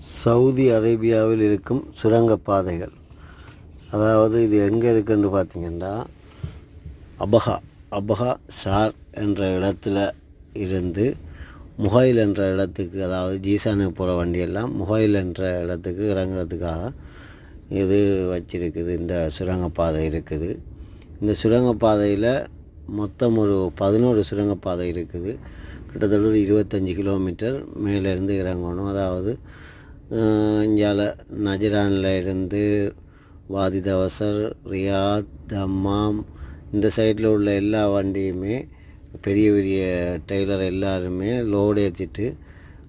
Saudi அரேபியாவில் இருக்கும் சுரங்கப்பாதைகள் அதாவது இது எங்கே இருக்குன்னு பார்த்தீங்கன்னா அபஹா அபஹா ஷார் என்ற இடத்துல இருந்து முகைல் என்ற இடத்துக்கு அதாவது ஜீசானுக்கு போகிற வண்டியெல்லாம் முகைல் என்ற இடத்துக்கு இறங்குறதுக்காக இது வச்சிருக்குது இந்த சுரங்கப்பாதை இருக்குது. இந்த சுரங்கப்பாதையில் மொத்தம் ஒரு பதினோரு சுரங்கப்பாதை இருக்குது. கிட்டத்தட்ட ஒரு இருபத்தஞ்சி கிலோமீட்டர் மேலேருந்து இறங்கணும். அதாவது இந்தியாவில் நஜரானில் இருந்து வாதி தவசர் ரியாத் தம்மாம் இந்த சைடில் உள்ள எல்லா வண்டியுமே பெரிய பெரிய டெய்லர் எல்லாருமே லோடு ஏற்றிட்டு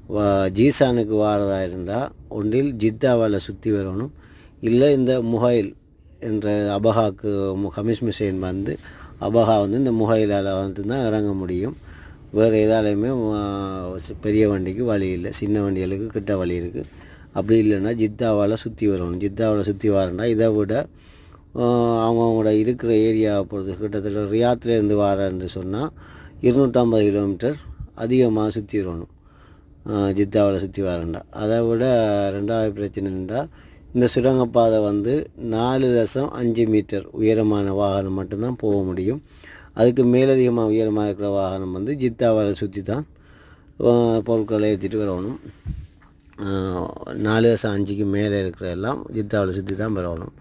வா ஜீசானுக்கு வாரதாக இருந்தால் ஒன்றில் ஜித்தாவால் சுற்றி வரணும். இல்லை இந்த முஹைல் என்ற அபஹாக்கு மு- ஹமிஷ் மிஷைன் வந்து அபஹா வந்து இந்த முஹைலால் வந்து தான் இறங்க முடியும். வேறு எதாலையுமே பெரிய வண்டிக்கு வழி இல்லை சின்ன வண்டிகளுக்கு கிட்ட வழி இருக்குது அப்படி இல்லைன்னா ஜித்தாவால் சுற்றி வரணும். ஜித்தாவில் சுற்றி வரேன்னா இதை விட அவங்கவுங்களோட இருக்கிற ஏரியாவை பொறுத்து கிட்டத்தட்ட ரியாத்துலேருந்து வரேன்னு சொன்னால் இருநூற்றம்பது கிலோமீட்டர் அதிகமாக சுற்றி வரணும். ஜித்தாவில் சுற்றி வரேன்டா அதை விட ரெண்டாவது பிரச்சனை இந்த சுரங்கப்பாதை வந்து நாலு தசம் அஞ்சு மீட்டர் உயரமான வாகனம் மட்டும்தான் போக முடியும். அதுக்கு மேலதிகமாக உயரமாக இருக்கிற வாகனம் வந்து ஜித்தாவால் சுற்றி தான் பொருட்களை ஏற்றிட்டு வரணும். நாலு தசம் அஞ்சுக்கு மேலே இருக்கிற எல்லாம் ஜித்தாவில் சுற்றி தான் பரவணும்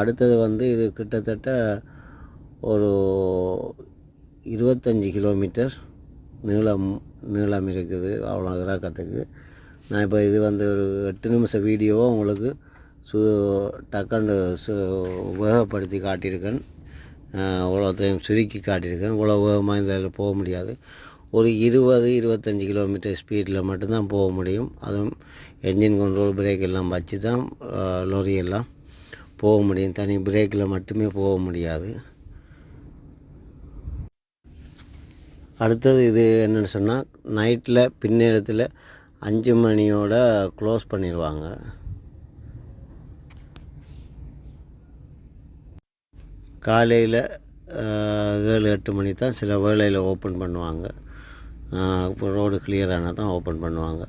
அடுத்தது வந்து இது கிட்டத்தட்ட ஒரு இருபத்தஞ்சி கிலோமீட்டர் நீளம் நீளம் இருக்குது அவ்வளோ இறக்கத்துக்கு. நான் இப்போ இது வந்து ஒரு எட்டு நிமிஷம் வீடியோவை உங்களுக்கு சு டக்குன்னு சு உபயோகப்படுத்தி காட்டியிருக்கேன். இவ்வளோத்தையும் சுருக்கி காட்டியிருக்கேன். இவ்வளோ வேகமாக இதில் போக முடியாது. ஒரு இருபது இருபத்தஞ்சி கிலோமீட்டர் ஸ்பீடில் மட்டும்தான் போக முடியும். அதுவும் என்ஜின் கண்ட்ரோல் பிரேக் எல்லாம் வச்சு தான் லொரி எல்லாம் போக முடியும். தனி பிரேக்கில் மட்டுமே போக முடியாது. அடுத்தது இது என்னென்னு சொன்னால் நைட்டில் பின்னேரத்தில் அஞ்சு மணியோட க்ளோஸ் பண்ணிடுவாங்க காலையில் ஏழு எட்டு மணி தான் சில வேலையில் ஓப்பன் பண்ணுவாங்க. அப்புறம் ரோடு கிளியரானால் தான் ஓப்பன் பண்ணுவாங்க.